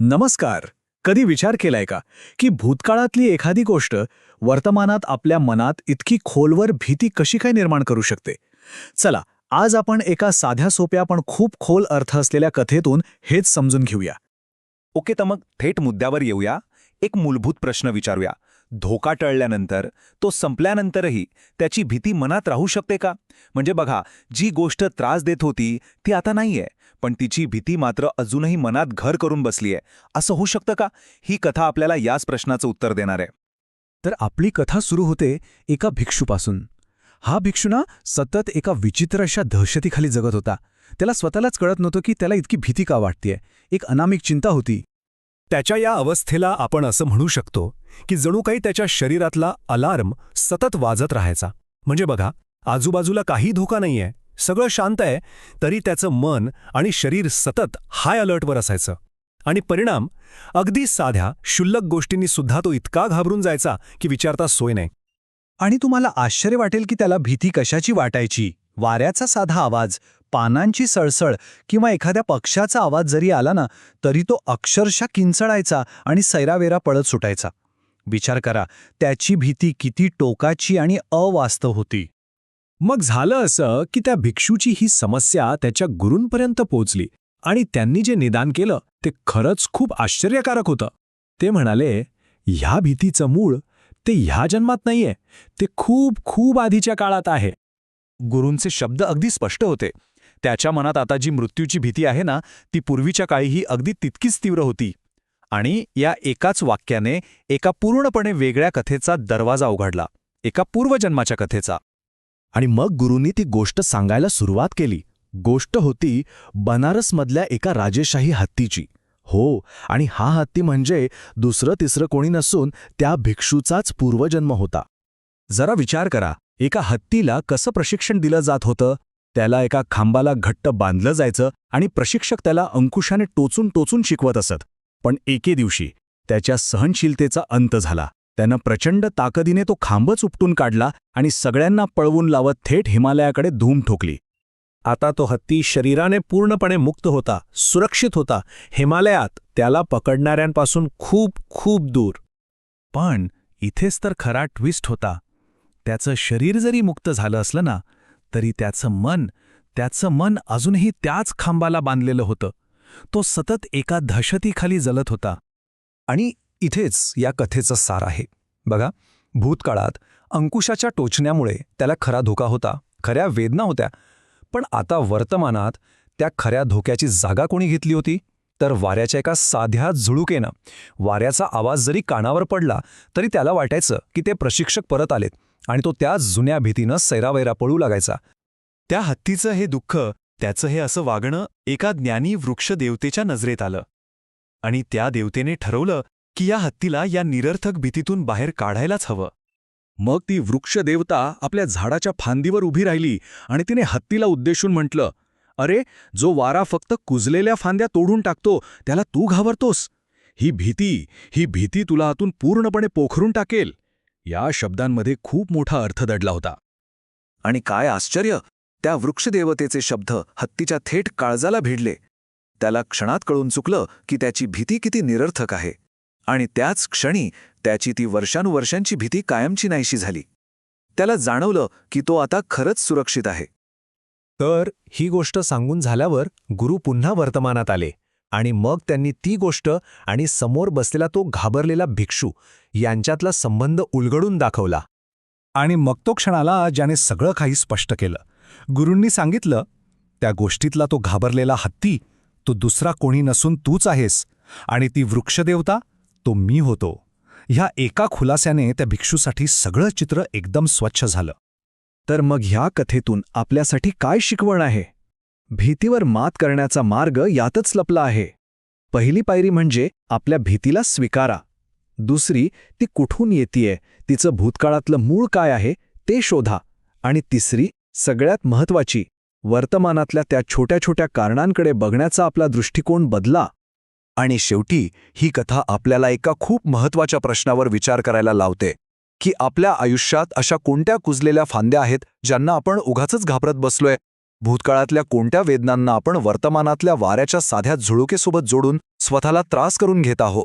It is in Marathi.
नमस्कार. कधी विचार केलाय का? की भूतकाळातली एखादी गोष्ट वर्तमानात आपल्या मनात इतकी खोलवर भीती कशी काय निर्माण करू शकते? चला आज आपण एका साध्या सोप्या पण खूप खोल अर्थ असलेल्या कथेतून हेच समजून घेऊया. ओके तर मग थेट मुद्द्यावर येऊया. एक मूलभूत प्रश्न विचारूया. धोका टळल्यानंतर तो संपल्यानंतरही त्याची भीती मनात राहू शकते का? म्हणजे बघा जी गोष्ट त्रास देत होती ती आता नाहीये पण तिची भीती मात्र अजूनही मनात घर करून बसलीये. असं होऊ शकतं का? ही कथा आपल्याला याच प्रश्नाचं उत्तर देणार आहे. तर आपली कथा सुरू होते एका भिक्षूपासून. हा भिक्षू ना सतत एका विचित्र अशा दहशतीखाली जगत होता. त्याला स्वतःलाच कळत नव्हतं की त्याला इतकी भीती का वाटतेय? एक अनामिक चिंता होती. त्याच्या या अवस्थेला आपण असं म्हणू शकतो की जणू काही त्याच्या शरीरातला अलार्म सतत वाजत राहायचा. म्हणजे बघा आजूबाजूला काही धोका नाहीये सगळं शांत आहे तरी त्याचं मन आणि शरीर सतत हाय अलर्टवर असायचं. आणि परिणाम अगदी साध्या क्षुल्लक गोष्टींनी सुद्धा तो इतका घाबरून जायचा की विचारता सोय नाही. आणि तुम्हाला आश्चर्य वाटेल की त्याला भीती कशाची वाटायची? वाऱ्याचा साधा आवाज पानांची सळसळ किंवा एखाद्या पक्षाचा आवाज जरी आला ना तरी तो अक्षरशः किंचडायचा आणि सैरावेरा पळत सुटायचा. विचार करा त्याची भीती किती टोकाची आणि अवास्तव होती. मग झालं असं की त्या भिक्षूची ही समस्या त्याच्या गुरूंपर्यंत पोचली आणि त्यांनी जे निदान केलं ते खरंच खूप आश्चर्यकारक होतं. ते म्हणाले ह्या भीतीचं मूळ ते ह्या जन्मात नाहीये ते खूप खूप आधीच्या काळात आहे. गुरूंचे शब्द अगदी स्पष्ट होते. त्याच्या मनात आता जी मृत्यूची भीती आहे ना ती पूर्वीच्या काळीही अगदी तितकीच तीव्र होती. आणि या एकाच वाक्याने एका पूर्णपणे वेगळ्या कथेचा दरवाजा उघडला एका पूर्वजन्माच्या कथेचा. आणि मग गुरुंनी ती गोष्ट सांगायला सुरुवात केली. गोष्ट होती बनारसमधल्या एका राजेशाही हत्तीची. हो आणि हा हत्ती म्हणजे दुसरं तिसरं कोणी नसून त्या भिक्षूचाच पूर्वजन्म होता. जरा विचार करा एका हत्तीला कसं प्रशिक्षण दिलं जात होतं? त्याला एका खांबाला घट्ट बांधलं जायचं आणि प्रशिक्षक त्याला अंकुशाने टोचून टोचून शिकवत असत. पण एके दिवशी त्याच्या सहनशीलतेचा अंत झाला. त्यानं प्रचंड ताकदीने तो खांबच उपटून काढला आणि सगळ्यांना पळवून लावत थेट हिमालयाकडे धूम ठोकली. आता तो हत्ती शरीराने पूर्णपणे मुक्त होता सुरक्षित होता. हिमालयात त्याला पकडणाऱ्यांपासून खूप खूप दूर. पण इथेच तर खरा ट्विस्ट होता. त्याचं शरीर जरी मुक्त झालं असलं ना तरी त्याचं मन त्याचं मन अजूनही त्याच खांबाला बांधलेलं होतं. तो सतत एका दहशतीखाली जलत होता. आणि इथेच या कथेचं सार आहे. बघा भूतकाळात अंकुशाच्या टोचण्यामुळे त्याला खरा धोका होता. खऱ्या वेदना होत्या. पण आता वर्तमानात त्या खऱ्या धोक्याची जागा कोणी घेतली होती? तर वाऱ्याच्या एका साध्या झुळुकेनं. वाऱ्याचा आवाज जरी कानावर पडला तरी त्याला वाटायचं की ते प्रशिक्षक परत आलेत. आणि तो त्याच जुन्या भीतीनं सैरावैरा पळू लागायचा. त्या हत्तीचं हे दुःख त्याचं हे असं वागणं एका ज्ञानी वृक्षदेवतेच्या नजरेत आलं. आणि त्या देवतेने ठरवलं की या हत्तीला या निरर्थक भीतीतून बाहेर काढायलाच हवं. मग ती वृक्षदेवता आपल्या झाडाच्या फांदीवर उभी राहिली आणि तिने हत्तीला उद्देशून म्हटलं अरे जो वारा फक्त कुजलेल्या फांद्या तोडून टाकतो त्याला तू घाबरतोस. ही भीती ही भीती तुला आतून पूर्णपणे पोखरून टाकेल. या शब्दांमध्ये खूप मोठा अर्थ दडला होता. आणि काय आश्चर्य त्या वृक्षदेवतेचे शब्द हत्तीच्या थेट काळजाला भिडले. त्याला क्षणात कळून चुकलं की त्याची भीती किती निरर्थक आहे. आणि त्याच क्षणी त्याची ती वर्षानुवर्षांची भीती कायमची नाहीशी झाली. त्याला जाणवलं की तो आता खरंच सुरक्षित आहे. तर ही गोष्ट सांगून झाल्यावर गुरु पुन्हा वर्तमानात आले. आणि मग त्यांनी ती गोष्ट आणि समोर बसलेला तो घाबरलेला भिक्षू यांच्यातला संबंध उलगडून दाखवला. आणि मग तो क्षणाला ज्याने सगळं काही स्पष्ट केलं. गुरूंनी सांगितलं त्या गोष्टीतला तो घाबरलेला हत्ती तो दुसरा कोणी नसून तूच आहेस आणि ती वृक्षदेवता तो मी होतो. ह्या एका खुलास्याने त्या भिक्षूसाठी सगळं चित्र एकदम स्वच्छ झालं. तर मग ह्या कथेतून आपल्यासाठी काय शिकवण आहे? भीतीवर मात करण्याचा मार्ग यातच लपला आहे. पहिली पायरी म्हणजे आपल्या भीतीला स्वीकारा. दुसरी ती कुठून येतीये? तिचं भूतकाळातलं मूळ काय आहे? ते शोधा. आणि तिसरी सगळ्यात महत्वाची वर्तमानातल्या त्या छोट्या छोट्या कारणांकडे बघण्याचा आपला दृष्टिकोन बदला. आणि शेवटी ही कथा आपल्याला एका खूप महत्त्वाच्या प्रश्नावर विचार करायला लावते की आपल्या आयुष्यात अशा कोणत्या कुजलेल्या फांद्या आहेत ज्यांना आपण उघाच घाबरत बसलोय? भूतकाळातल्या कोणत्या वेदनांना आपण वर्तमानातल्या वाऱ्याच्या साध्या झुळुकेसोबत जोडून स्वतःला त्रास करून घेत आहोत?